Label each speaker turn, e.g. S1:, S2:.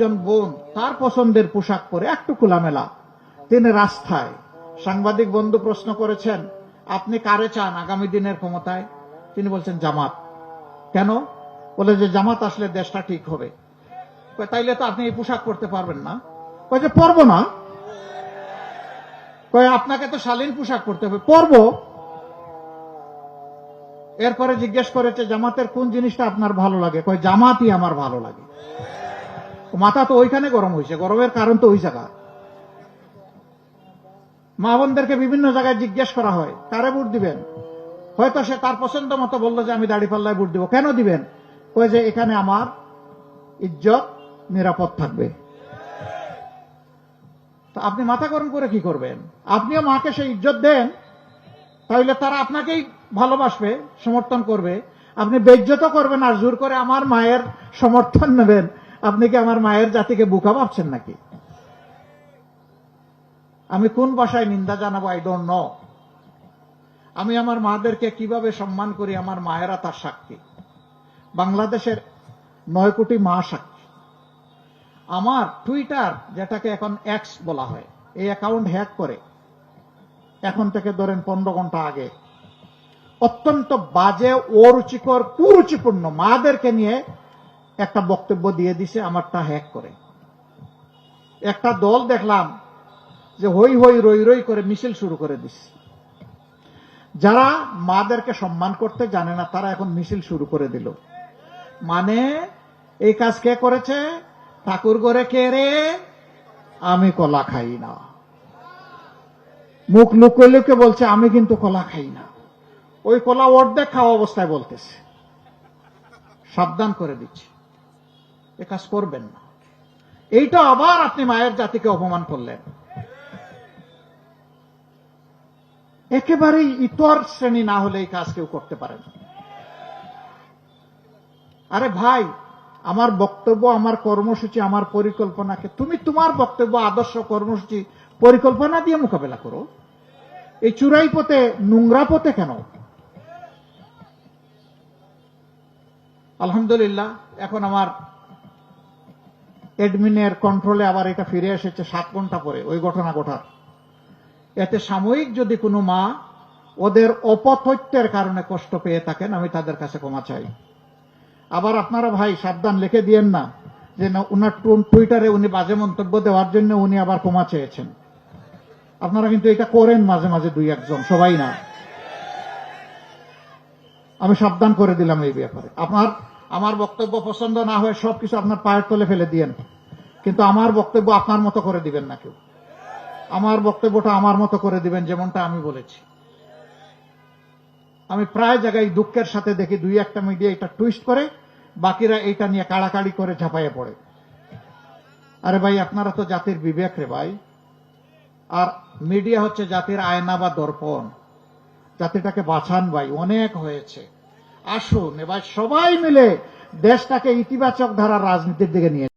S1: একজন বোন তার পছন্দের পোশাক পরে একটু খোলামেলা। তিনি রাস্তায়। সাংবাদিক বন্ধু প্রশ্ন করেছেন, আপনি কারে চান আগামী দিনের ক্ষমতায়? তিনি বলছেন, জামাত। কেন? বলে যে জামাত আসলে দেশটা ঠিক হবে। তাইলে তো আপনি এই পোশাক পরতে পারবেন না। কয় যে পরবো না। কয়, আপনাকে তো শালীন পোশাক পরতে হবে। পরবো। এরপরে জিজ্ঞেস করেছে, জামাতের কোন জিনিসটা আপনার ভালো লাগে? কয়, জামাতই আমার ভালো লাগে। মাথা তো ওইখানে গরম হয়েছে গরমের কারণ তো ওই জায়গা। মা বোনদেরকে বিভিন্ন জায়গায় জিজ্ঞেস করা হয়, কারে ভোট দিবেন? হয়তো সে তার পছন্দ মতো বলল যে, আমি দাড়ি পাল্লায় ভোট দিব। কেন দিবেন? কয় যে, এখানে আমার ইজ্জত, নিরাপদ থাকবে। তো আপনি মাথা গরম করে কি করবেন? আপনিও মাকে সেই ইজ্জত দেন তাহলে তারা আপনাকেই ভালোবাসবে, সমর্থন করবে। আপনি বেজ্জত করবেন আর জোর করে আমার মায়ের সমর্থন নেবেন। আপনি কি আমার মায়ের জাতিকে বুকা ভাবছেন নাকি? আমি কোন ভাষায় নিন্দা জানাব? আই ডোন্ট নো আমি আমার মাদেরকে কীভাবে সম্মান করি? আমার মায়েরা তার সাক্ষী। বাংলাদেশের নয় কোটি মা সাক্ষী। আমার টুইটার যেটাকে এখন এক্স বলা হয়, এই অ্যাকাউন্ট হ্যাক করে এখন থেকে ধরেন পনেরো ঘণ্টা আগে অত্যন্ত বাজে, অরুচিকর, কুরুচিপূর্ণ মাদেরকে নিয়ে একটা বক্তব্য দিয়ে দিছে, আমারটা হ্যাক করে। একটা দল দেখলাম যে হই হই রই রই করে মিছিল শুরু করে দিছে। যারা মাদেরকে সম্মান করতে জানে না, তারা এখন মিছিল শুরু করে দিল। মানে এই কাজ কে করেছে? ঠাকুর করে কে রে? আমি কলা খাই না। মুখ লুকে লুকে বলছে, আমি কিন্তু কলা খাই না। ওই কলা অর্ধেক খাওয়া অবস্থায় বলতেছে। সাবধান করে দিচ্ছি। এ কাজ করবেন না। এইটা আবার আপনি মায়ের জাতিকে অপমান করলেন। একেবারেই ইতর শ্রেণি না হলে এই কাজ কেউ করতে পারে না। আরে ভাই, আমার বক্তব্য, আমার কর্মসূচি, আমার পরিকল্পনাকে তুমি তোমার বক্তব্য, আদর্শ, কর্মসূচি, পরিকল্পনা দিয়ে মোকাবেলা করো। এই চুরাই পথে, নোংরা পথে কেন? আলহামদুলিল্লাহ, এখন আমার এডমিনের কন্ট্রোলে আবার এটা ফিরে এসেছে সাত ঘণ্টা পরে ওই ঘটনা ঘটার এতে সাময়িক যদি কোনো মা ওদের অপথত্যের কারণে কষ্ট পেয়ে থাকেন আমি তাদের কাছে ক্ষমা চাই। আবার আপনারা ভাই সাবধান লিখে দিয়েন না যে না, উনার টুইটারে উনি বাজে মন্তব্য দেওয়ার জন্য উনি আবার ক্ষমা চেয়েছেন। আপনারা কিন্তু এটা করেন মাঝে মাঝে দুই একজন সবাই না। আমি সাবধান করে দিলাম এই ব্যাপারে। আপনার আমার বক্তব্য পছন্দ না হয়ে সবকিছু আপনার পায়ের তলে ফেলে দিয়েন। কিন্তু আমার বক্তব্য আপনার মতো করে দিবেন না কেউ। আমার বক্তব্যটা আমার মতো করে দিবেন যেমনটা আমি বলেছি। আমি প্রায় জায়গায় দুঃখের সাথে দেখি দুই একটা মিডিয়া এটা টুইস্ট করে, বাকিরা এটা নিয়ে কাড়াকাড়ি করে ঝাঁপাইয়ে পড়ে। আরে ভাই, আপনারা তো জাতির বিবেক রে ভাই। আর মিডিয়া হচ্ছে জাতির আয়না বা দর্পণ। জাতিটাকে বাঁচান ভাই, অনেক হয়েছে। আসুন এবার সবাই মিলে দেশটাকে ইতিবাচক ধারা রাজনীতির দিকে নিয়ে